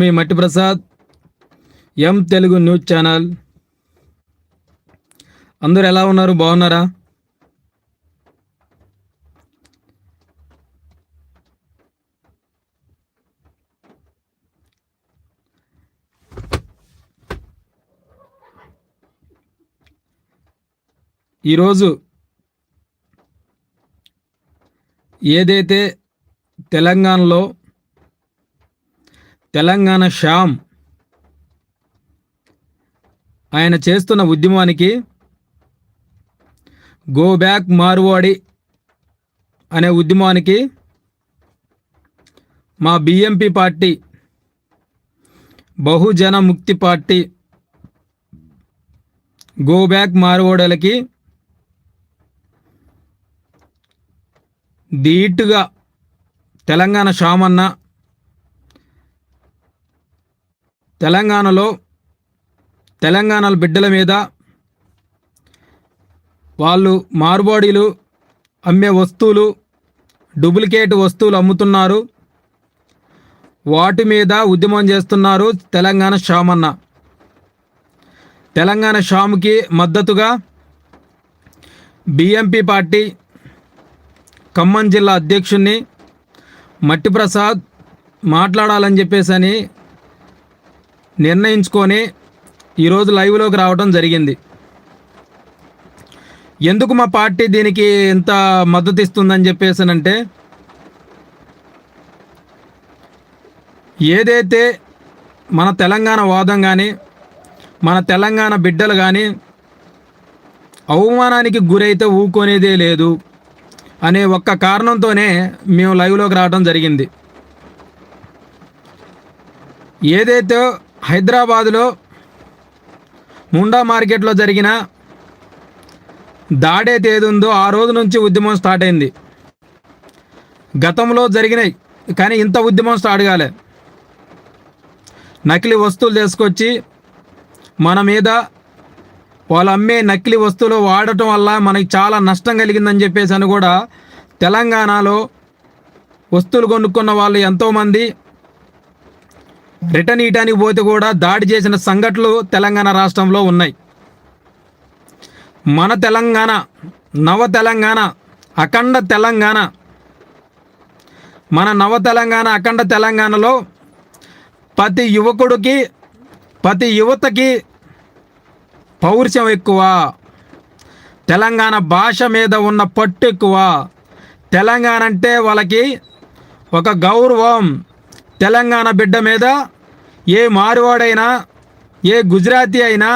మీ Matti Prasad M Telugu news channel. అందరు ఎలా ఉన్నారు? బాగున్నారా? ఈరోజు ఏదైతే తెలంగాణలో తెలంగాణ శ్యామ్. ఆయన చేస్తున్న ఉద్యమానికి గో బ్యాక్ మార్వాడి అనే ఉద్యమానికి మా బిఎంపి పార్టీ బహుజన ముక్తి పార్టీ గో బ్యాక్ మార్వాడలకి ధీటుగా తెలంగాణ షామన్న తెలంగాణలో తెలంగాణ బిడ్డల మీద వాళ్ళు మార్బాడీలు అమ్మే వస్తువులు డూప్లికేట్ వస్తువులు అమ్ముతున్నారు. వాటి మీద ఉద్యమం చేస్తున్నారు తెలంగాణ షామన్న తెలంగాణ షామ్కి మద్దతుగా బిఎంపి పార్టీ ఖమ్మం జిల్లా అధ్యక్షుణ్ణి మట్టి ప్రసాద్ మాట్లాడాలని చెప్పేసి అని నిర్ణయించుకొని ఈరోజు లైవ్లోకి రావడం జరిగింది. ఎందుకు మా పార్టీ దీనికి ఎంత మద్దతు ఇస్తుందని చెప్పేసానంటే ఏదైతే మన తెలంగాణ వాదం కానీ మన తెలంగాణ బిడ్డలు కానీ అవమానానికి గురైతే ఊకొనేదే లేదు అనే ఒక్క కారణంతోనే మేము లైవ్లోకి రావడం జరిగింది. ఏదైతే హైదరాబాదులో ముండా మార్కెట్లో జరిగిన దాడే తేదీ ఉందో ఆ రోజు నుంచి ఉద్యమం స్టార్ట్ అయింది. గతంలో జరిగినాయి కానీ ఇంత ఉద్యమం స్టార్ట్ కాలే. నకిలీ వస్తువులు తీసుకొచ్చి మన మీద వాళ్ళు అమ్మే నకిలీ వస్తువులు వాడటం వల్ల మనకి చాలా నష్టం కలిగిందని చెప్పేసి అని కూడా తెలంగాణలో వస్తువులు కొనుక్కున్న వాళ్ళు ఎంతోమంది రిటర్న్ ఇయటానికి పోతే కూడా దాడి చేసిన సంఘటనలు తెలంగాణ రాష్ట్రంలో ఉన్నాయి. మన తెలంగాణ నవ తెలంగాణ అఖండ తెలంగాణ మన నవ తెలంగాణ అఖండ తెలంగాణలో ప్రతి యువకుడికి ప్రతి యువతకి పౌరుషం ఎక్కువ. తెలంగాణ భాష మీద ఉన్న పట్టు ఎక్కువ. తెలంగాణ అంటే వాళ్ళకి ఒక గౌరవం. తెలంగాణ బిడ్డ మీద ఏ మారువాడైనా ఏ గుజరాతీ అయినా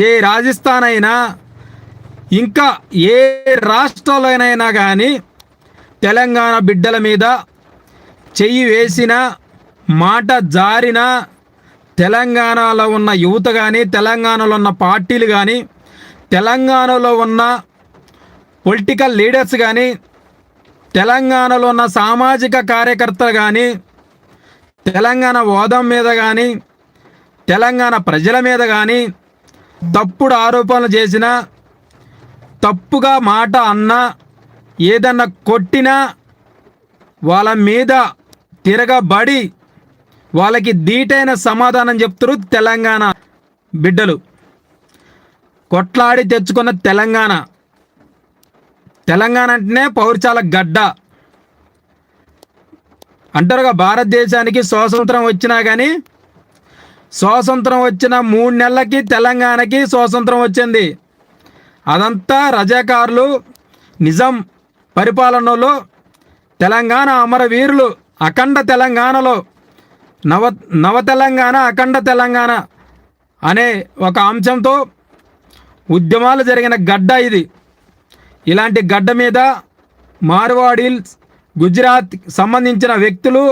ఏ రాజస్థాన్ అయినా ఇంకా ఏ రాష్ట్రాలైనా కానీ తెలంగాణ బిడ్డల మీద చెయ్యి వేసిన మాట జారిన తెలంగాణలో ఉన్న యువత కానీ తెలంగాణలో ఉన్న పార్టీలు కానీ తెలంగాణలో ఉన్న పొలిటికల్ లీడర్స్ కానీ తెలంగాణలో ఉన్న సామాజిక కార్యకర్తలు కానీ తెలంగాణ హోదం మీద కానీ తెలంగాణ ప్రజల మీద కానీ తప్పుడు ఆరోపణలు చేసిన తప్పుగా మాట అన్నా ఏదన్నా కొట్టినా వాళ్ళ మీద తిరగబడి వాళ్ళకి ధీటైన సమాధానం చెప్తారు తెలంగాణ బిడ్డలు. కొట్లాడి తెచ్చుకున్న తెలంగాణ. తెలంగాణ అంటేనే పౌరుచాల గడ్డ. అంటారుగా భారతదేశానికి స్వాతంత్రం వచ్చినా కానీ స్వాతంత్రం వచ్చిన మూడు నెలలకి తెలంగాణకి స్వాతంత్రం వచ్చింది. అదంతా రజాకారులు నిజం పరిపాలనలో తెలంగాణ అమరవీరులు అఖండ తెలంగాణలో నవ నవ తెలంగాణ అఖండ తెలంగాణ అనే ఒక అంశంతో ఉద్యమాలు జరిగిన గడ్డ ఇది. ఇలాంటి గడ్డ మీద మార్వాడి గుజరాత్ సంబంధించిన వ్యక్తులు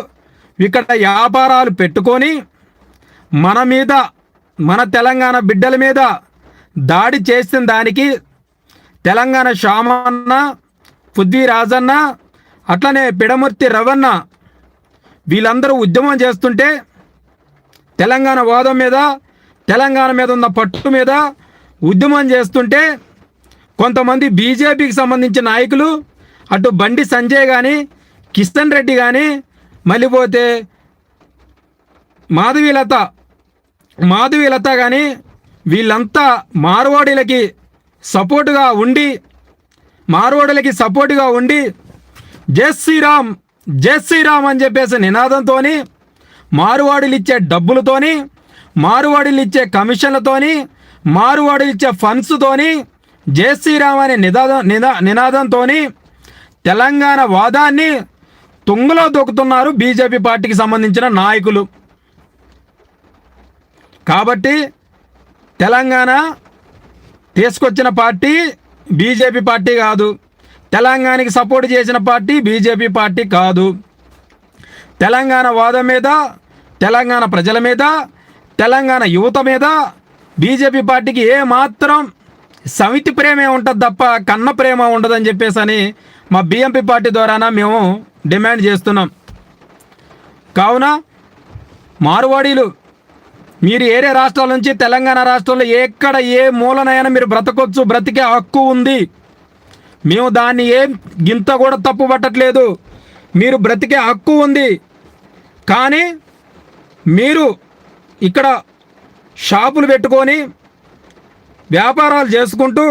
ఇక్కడ వ్యాపారాలు పెట్టుకొని మన మీద మన తెలంగాణ బిడ్డల మీద దాడి చేసిన దానికి తెలంగాణ శ్యామన్న పృథ్వీ రాజన్న అట్లనే పిడమూర్తి రవన్న వీళ్ళందరూ ఉద్యమం చేస్తుంటే తెలంగాణ వాదం మీద తెలంగాణ మీద ఉన్న పట్టు మీద ఉద్యమం చేస్తుంటే కొంతమంది బీజేపీకి సంబంధించిన నాయకులు అటు బండి సంజయ్ కానీ కిషన్ రెడ్డి కానీ మళ్ళీ పోతే మాధవీలత మాధవీలత కానీ వీళ్ళంతా మార్వాడీలకి సపోర్టుగా ఉండి మార్వాడులకి సపోర్టుగా ఉండి జై శ్రీరామ్ జై శ్రీరామ్ అని చెప్పేసి నినాదంతోని మారువాడులు ఇచ్చే డబ్బులతోని మారువాడులు ఇచ్చే కమిషన్లతోని మారువాడులు ఇచ్చే ఫండ్స్తోని జై శ్రీరామ్ అనే నినాదం నినా నినాదంతోని తెలంగాణ వాదాన్ని తుంగలో దొక్కుతున్నారు బీజేపీ పార్టీకి సంబంధించిన నాయకులు. కాబట్టి తెలంగాణ తీసుకొచ్చిన పార్టీ బీజేపీ పార్టీ కాదు. తెలంగాణకి సపోర్ట్ చేసిన పార్టీ బీజేపీ పార్టీ కాదు. తెలంగాణ వాదం మీద తెలంగాణ ప్రజల మీద తెలంగాణ యువత మీద బీజేపీ పార్టీకి ఏ మాత్రం సమితి ప్రేమే ఉంటుంది తప్ప కన్న ప్రేమ ఉండదని చెప్పేసి అని మా బిఎంపీ పార్టీ ద్వారాన మేము డిమాండ్ చేస్తున్నాం. కావున మార్వాడీలు మీరు ఏరే రాష్ట్రాల నుంచి తెలంగాణ రాష్ట్రంలో ఎక్కడ ఏ మూలనైనా మీరు బ్రతకొచ్చు బ్రతికే హక్కు ఉంది. మేము దాన్ని ఏం గింత కూడా తప్పు పట్టట్లేదు. మీరు బ్రతికే హక్కు ఉంది. కానీ మీరు ఇక్కడ షాపులు పెట్టుకొని వ్యాపారాలు చేసుకుంటూ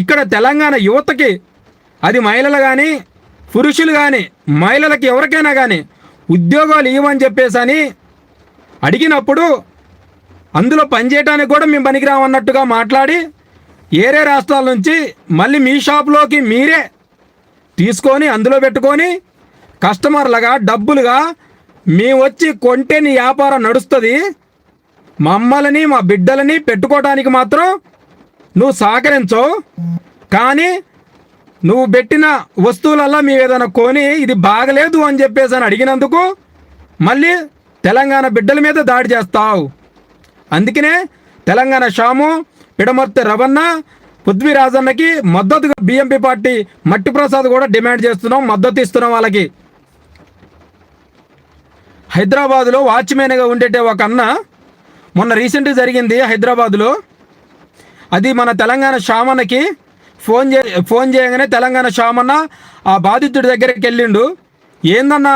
ఇక్కడ తెలంగాణ యువతకి అది మహిళలు కానీ పురుషులు కానీ మహిళలకి ఎవరికైనా కానీ ఉద్యోగాలు ఇవ్వని చెప్పేసి అని అడిగినప్పుడు అందులో పనిచేయడానికి కూడా మేము పనికిరామన్నట్టుగా మాట్లాడి ఏరే రాష్ట్రాల నుంచి మళ్ళీ మీ షాప్లోకి మీరే తీసుకొని అందులో పెట్టుకొని కస్టమర్లుగా డబ్బులుగా మేము వచ్చి కొంటే నీ వ్యాపారం నడుస్తుంది. మమ్మల్ని మా బిడ్డలని పెట్టుకోవడానికి మాత్రం నువ్వు సహకరించవు. కానీ నువ్వు పెట్టిన వస్తువులల్లా మేము ఏదైనా కొని ఇది బాగలేదు అని చెప్పేసి అని అడిగినందుకు మళ్ళీ తెలంగాణ బిడ్డల మీద దాడి చేస్తావు. అందుకనే తెలంగాణ షాము పిడమర్తి రవణ పృథ్వీరాజన్నకి మద్దతుగా బిఎంపీ పార్టీ మట్టి ప్రసాద్ కూడా డిమాండ్ చేస్తున్నాం మద్దతు ఇస్తున్నాం వాళ్ళకి. హైదరాబాదులో వాచ్మెన్గా ఉండేటే ఒక అన్న మొన్న రీసెంట్గా జరిగింది హైదరాబాదులో. అది మన తెలంగాణ షామన్నకి ఫోన్ చే ఫోన్ చేయగానే తెలంగాణ షామన్న ఆ బాధితుడి దగ్గరికి వెళ్ళిండు. ఏందన్నా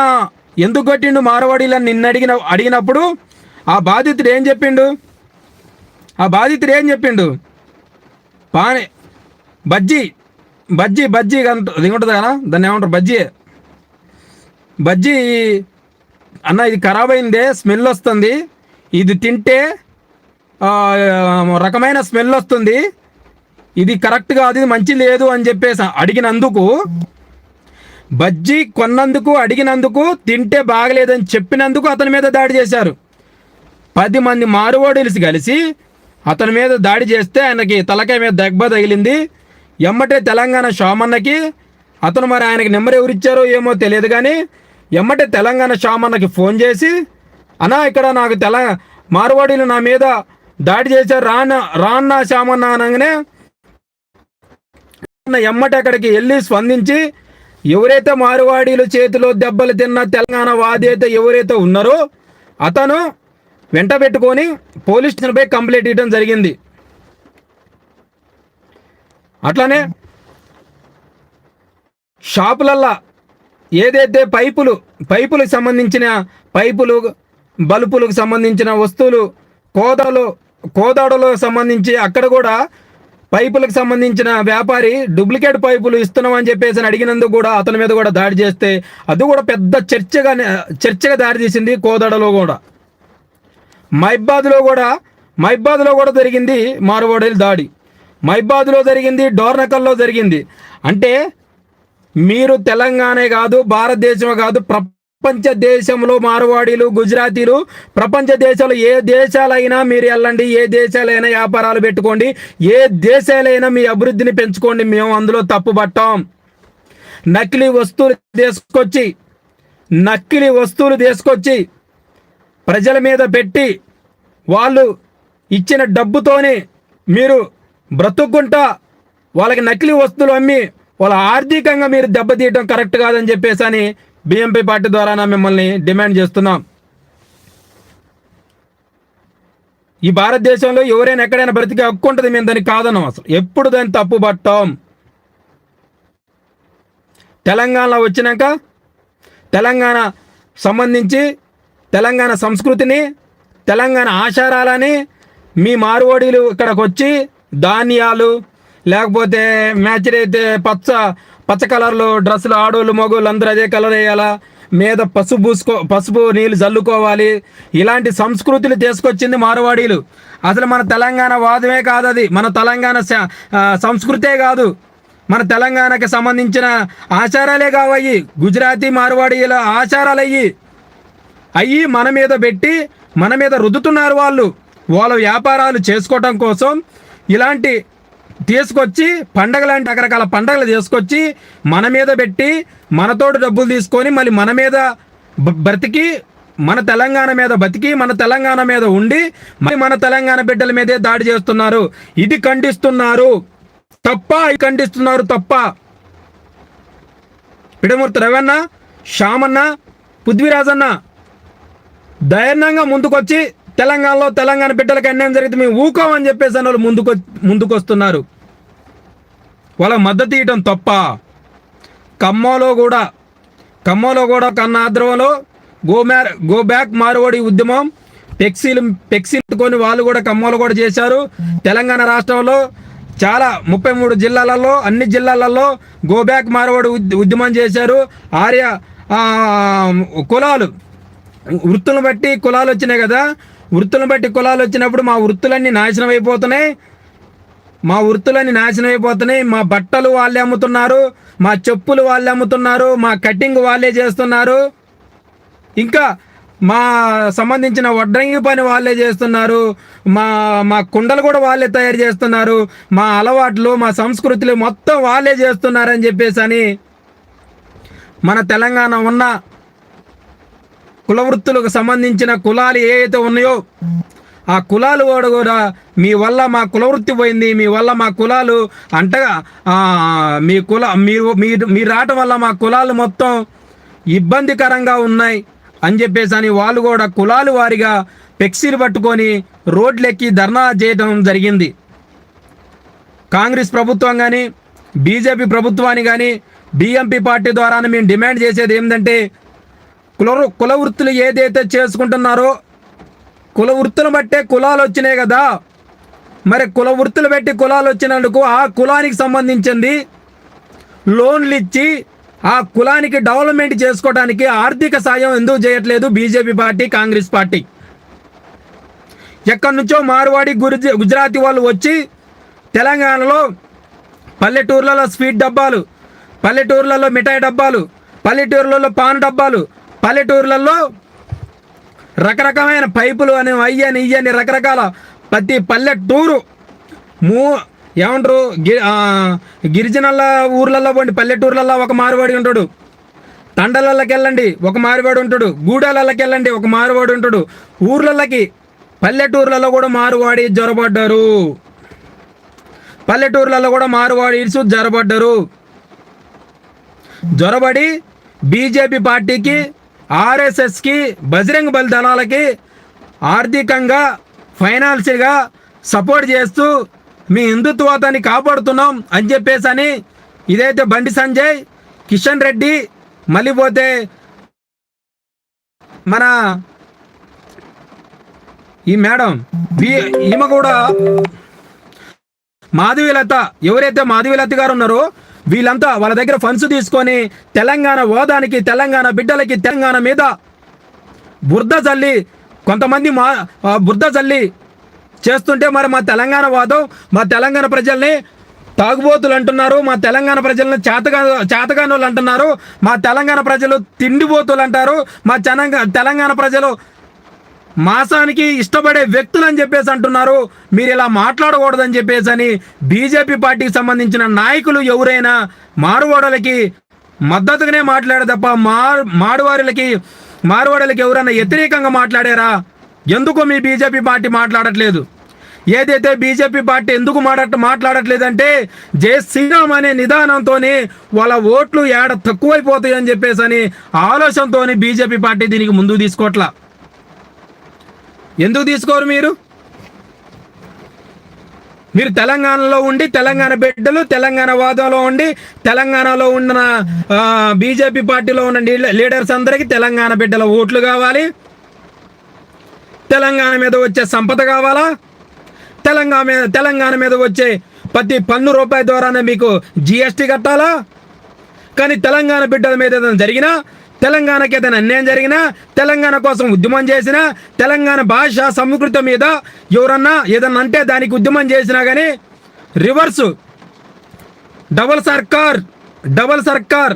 ఎందుకు కొట్టిండు మారవాడీలని నిన్న అడిగిన అడిగినప్పుడు? ఆ బాధితుడు ఏం చెప్పిండు? ఆ బాధితుడు ఏం చెప్పిండు? పాని బజ్జీ బజ్జీ బజ్జీ అంట అది ఉంటుంది కదా దాన్ని ఏమంటారు? బజ్జీ. బజ్జీ అన్న ఇది ఖరాబ్ అయిందే స్మెల్ వస్తుంది. ఇది తింటే రకమైన స్మెల్ వస్తుంది. ఇది కరెక్ట్ కాదు ఇది మంచి లేదు అని చెప్పేసి. అడిగినందుకు బజ్జీ కొన్నందుకు అడిగినందుకు తింటే బాగలేదని చెప్పినందుకు అతని మీద దాడి చేశారు. పది మంది మారువోడిలిసి కలిసి అతని మీద దాడి చేస్తే ఆయనకి తలకాయ మీద దెబ్బ తగిలింది. ఎమ్మటే తెలంగాణ షామన్నకి అతను మరి ఆయనకి నెంబర్ ఎవరిచ్చారో ఏమో తెలియదు కానీ ఎమ్మటే తెలంగాణ షామన్నకి ఫోన్ చేసి అన్నా ఇక్కడ నాకు తెల మార్వాడీలు నా మీద దాడి చేశారు రాన్న రాన్న షామన్న అనగానే ఎమ్మటి అక్కడికి వెళ్ళి స్పందించి ఎవరైతే మారువాడీల చేతిలో దెబ్బలు తిన్న తెలంగాణ వాదైతే ఎవరైతే ఉన్నారో అతను వెంట పెట్టుకొని పోలీస్ స్టేషన్పై కంప్లైంట్ ఇవ్వడం జరిగింది. అట్లానే షాపులల్లా ఏదైతే పైపులు పైపులకు సంబంధించిన పైపులు బల్బులకు సంబంధించిన వస్తువులు కోదలు కోదాడలో సంబంధించి అక్కడ కూడా పైపులకు సంబంధించిన వ్యాపారి డూప్లికేట్ పైపులు ఇస్తున్నామని చెప్పేసి అని అడిగినందుకు కూడా అతని మీద కూడా దాడి చేస్తే అది కూడా పెద్ద చర్చగా చర్చగా దారి తీసింది కోదాడలో కూడా. మైబాద్లో కూడా మైబాద్లో కూడా జరిగింది మారువాడేలు దాడి. మైబాద్లో జరిగింది డోర్నకల్లో జరిగింది. అంటే మీరు తెలంగాణే కాదు భారతదేశమే కాదు ప్ర ప్రపంచ దేశంలో మార్వాడీలు గుజరాతీలు ప్రపంచ దేశాలు ఏ దేశాలైనా మీరు వెళ్ళండి ఏ దేశాలైనా వ్యాపారాలు పెట్టుకోండి ఏ దేశాలైనా మీ అభివృద్ధిని పెంచుకోండి మేము అందులో తప్పుపట్టాం నకిలీ వస్తువులు తీసుకొచ్చి నకిలీ వస్తువులు తీసుకొచ్చి ప్రజల మీద పెట్టి వాళ్ళు ఇచ్చిన డబ్బుతోనే మీరు బ్రతుక్కుంటా వాళ్ళకి నకిలీ వస్తువులు అమ్మి వాళ్ళ ఆర్థికంగా మీరు దెబ్బతీయటం కరెక్ట్ కాదని చెప్పేసి అని బిఎంపీ పార్టీ ద్వారా మిమ్మల్ని డిమాండ్ చేస్తున్నాం. ఈ భారతదేశంలో ఎవరైనా ఎక్కడైనా బ్రతికే హక్కు ఉంటుంది మేము దానికి కాదన్నాం అసలు. ఎప్పుడు దాన్ని తప్పు పట్టాం. తెలంగాణ వచ్చినాక తెలంగాణ సంబంధించి తెలంగాణ సంస్కృతిని తెలంగాణ ఆచారాలని మీ మారువోడీలు ఇక్కడికి వచ్చి ధాన్యాలు లేకపోతే మ్యాచ్ అయితే పచ్చ పచ్చ కలర్లో డ్రెస్సులు ఆడోళ్ళు మగోళ్ళు అందరూ అదే కలర్ వేయాలా? మీద పసుపు పూసుకో పసుపు నీళ్ళు చల్లుకోవాలి ఇలాంటి సంస్కృతులు తీసుకొచ్చింది మారవాడీలు. అసలు మన తెలంగాణ వాదమే కాదు అది. మన తెలంగాణ సంస్కృతే కాదు. మన తెలంగాణకి సంబంధించిన ఆచారాలే కావయ్యి. గుజరాతీ మార్వాడీల ఆచారాలు అయ్యి అయ్యి మన మీద పెట్టి మన మీద రుద్దుతున్నారు వాళ్ళు. వాళ్ళ వ్యాపారాలు చేసుకోవటం కోసం ఇలాంటి తీసుకొచ్చి పండగ లాంటి రకరకాల పండగలు తీసుకొచ్చి మన మీద పెట్టి మనతోటి డబ్బులు తీసుకొని మళ్ళీ మన మీద బ- బ్రతికి మన తెలంగాణ మీద బతికి మన తెలంగాణ మీద ఉండి మరి మన తెలంగాణ బిడ్డల మీదే దాడి చేస్తున్నారు. ఇది ఖండిస్తున్నారు. తప్ప ఇది ఖండిస్తున్నారు తప్ప. పిడమూర్తి రవన్న శ్యామన్న పృథ్వీరాజన్న దయన్నంగా ముందుకొచ్చి తెలంగాణలో తెలంగాణ బిడ్డలకు అన్యాయం జరిగితే మేము ఊకోమని చెప్పేసి అని వాళ్ళు ముందుకు ముందుకొస్తున్నారు. వాళ్ళ మద్దతు ఇవ్వటం తప్ప ఖమ్మంలో కూడా ఖమ్మంలో కూడా కన్న ఆద్రవంలో గోమ్యార్ గో బ్యాక్ మారువడి ఉద్యమం పెక్సీలు పెక్సీలు కొని వాళ్ళు కూడా ఖమ్మంలో కూడా చేశారు. తెలంగాణ రాష్ట్రంలో చాలా ముప్పై మూడు జిల్లాలలో అన్ని జిల్లాలలో గో బ్యాక్ మారువడి ఉద్- ఉద్యమం చేశారు. ఆర్య కులాలు వృత్తులను బట్టి కులాలు వచ్చినాయి కదా. వృత్తులను బట్టి కులాలు వచ్చినప్పుడు మా వృత్తులన్నీ నాశనం అయిపోతున్నాయి. మా వృత్తులన్నీ నాశనం అయిపోతున్నాయి. మా బట్టలు వాళ్ళే అమ్ముతున్నారు. మా చెప్పులు వాళ్ళే అమ్ముతున్నారు. మా కటింగ్ వాళ్ళే చేస్తున్నారు. ఇంకా మా సంబంధించిన వడ్రంగి పని వాళ్ళే చేస్తున్నారు. మా మా కుండలు కూడా వాళ్ళే తయారు చేస్తున్నారు. మా అలవాట్లు మా సంస్కృతులు మొత్తం వాళ్ళే చేస్తున్నారని చెప్పేసి అని మన తెలంగాణ ఉన్న కుల వృత్తులకు సంబంధించిన కులాలు ఏ అయితే ఉన్నాయో ఆ కులాలు కూడా కూడా మీ వల్ల మా కులవృత్తి పోయింది మీ వల్ల మా కులాలు అంటగా మీ కుల మీరు మీరు మీరు రావటం వల్ల మా కులాలు మొత్తం ఇబ్బందికరంగా ఉన్నాయి అని చెప్పేసి అని వాళ్ళు కూడా కులాలు వారిగా పెక్సీలు పట్టుకొని రోడ్లెక్కి ధర్నా చేయడం జరిగింది. కాంగ్రెస్ ప్రభుత్వం కానీ బీజేపీ ప్రభుత్వాన్ని కానీ డిఎంపీ పార్టీ ద్వారా మేము డిమాండ్ చేసేది ఏంటంటే కుల కుల వృత్తులు ఏదైతే చేసుకుంటున్నారో కుల వృత్తులు బట్టే కులాలు వచ్చినాయి కదా. మరి కుల వృత్తులు పెట్టి కులాలు వచ్చినందుకు ఆ కులానికి సంబంధించింది లోన్లు ఇచ్చి ఆ కులానికి డెవలప్మెంట్ చేసుకోవడానికి ఆర్థిక సాయం ఎందుకు చేయట్లేదు బీజేపీ పార్టీ కాంగ్రెస్ పార్టీ. ఎక్కడి నుంచో మార్వాడి గురిజ గుజరాతీ వాళ్ళు వచ్చి తెలంగాణలో పల్లెటూర్లలో స్వీట్ డబ్బాలు పల్లెటూర్లలో మిఠాయి డబ్బాలు పల్లెటూర్లలో పాన్ డబ్బాలు పల్లెటూర్లలో రకరకమైన పైపులు అని అయ్యని ఇయ్యని రకరకాల ప్రతి పల్లెటూరు మూ ఏమంటారు గి గిరిజనల ఊర్లలో పోండి పల్లెటూర్లలో ఒక మారువాడి ఉంటాడు. తండలకి వెళ్ళండి ఒక మారువాడు ఉంటాడు. గూడాలకి వెళ్ళండి ఒక మారువాడు ఉంటాడు. ఊర్లకి పల్లెటూర్లలో కూడా మారువాడి జ్వరపడ్డారు పల్లెటూర్లలో కూడా మారువాడి ఇడ్సు జ్వరపడ్డారు జ్వరబడి బీజేపీ పార్టీకి ఆర్ఎస్ఎస్కి బజరంగ్ బల్ దళాలకి ఆర్థికంగా ఫైనాన్షియల్గా సపోర్ట్ చేస్తూ మీ హిందుత్వాన్ని కాపాడుతున్నాం అని చెప్పేసి అని ఇదైతే బండి సంజయ్ కిషన్ రెడ్డి మళ్ళీ పోతే మన ఈ మేడం ఈమె కూడా మాధవీలత ఎవరైతే మాధవీలత గారు ఉన్నారో వీళ్ళంతా వాళ్ళ దగ్గర ఫండ్స్ తీసుకొని తెలంగాణ హోదానికి తెలంగాణ బిడ్డలకి తెలంగాణ మీద బురద చల్లి కొంతమంది మా ఆ, బురద చల్లి చేస్తుంటే మరి మా తెలంగాణ వాదం మా తెలంగాణ ప్రజల్ని తాగుబోతులు అంటున్నారు మా తెలంగాణ ప్రజల్ని చేతగా చేతగాని అంటున్నారు మా తెలంగాణ ప్రజలు తిండిబోతులు అంటారు మా తెలంగాణ తెలంగాణ ప్రజలు మాసానికి ఇష్టపడే వ్యక్తులు అని చెప్పేసి అంటున్నారు. మీరు ఇలా మాట్లాడకూడదని చెప్పేసి అని బీజేపీ పార్టీకి సంబంధించిన నాయకులు ఎవరైనా మారువాడలకి మద్దతుగానే మాట్లాడే తప్ప మా మాడువారులకి మారువాడలకి ఎవరైనా వ్యతిరేకంగా మాట్లాడారా? ఎందుకు మీ బీజేపీ పార్టీ మాట్లాడట్లేదు? ఏదైతే బీజేపీ పార్టీ ఎందుకు మాట్లాడ మాట్లాడట్లేదంటే జై శ్రీరామ్ అనే నిదానంతో వాళ్ళ ఓట్లు ఏడ తక్కువైపోతాయని చెప్పేసి అని ఆలోచనతోని బీజేపీ పార్టీ దీనికి ముందుకు తీసుకోవట్లా. ఎందుకు తీసుకోరు మీరు? మీరు తెలంగాణలో ఉండి తెలంగాణ బిడ్డలు తెలంగాణ వాదంలో ఉండి తెలంగాణలో ఉన్న బీజేపీ పార్టీలో ఉన్న లీడర్స్ అందరికీ తెలంగాణ బిడ్డల ఓట్లు కావాలి. తెలంగాణ మీద వచ్చే సంపద కావాలా? తెలంగాణ మీద తెలంగాణ మీద వచ్చే ప్రతి పన్ను రూపాయి ద్వారానే మీకు జిఎస్టీ కట్టాలా? కానీ తెలంగాణ బిడ్డల మీద ఏదైనా జరిగినా తెలంగాణకి ఏదైనా అన్యాయం జరిగినా తెలంగాణ కోసం ఉద్యమం చేసినా తెలంగాణ భాష సంస్కృతి మీద ఎవరన్నా ఏదన్నా అంటే దానికి ఉద్యమం చేసినా కానీ రివర్సు డబల్ సర్కార్ డబల్ సర్కార్.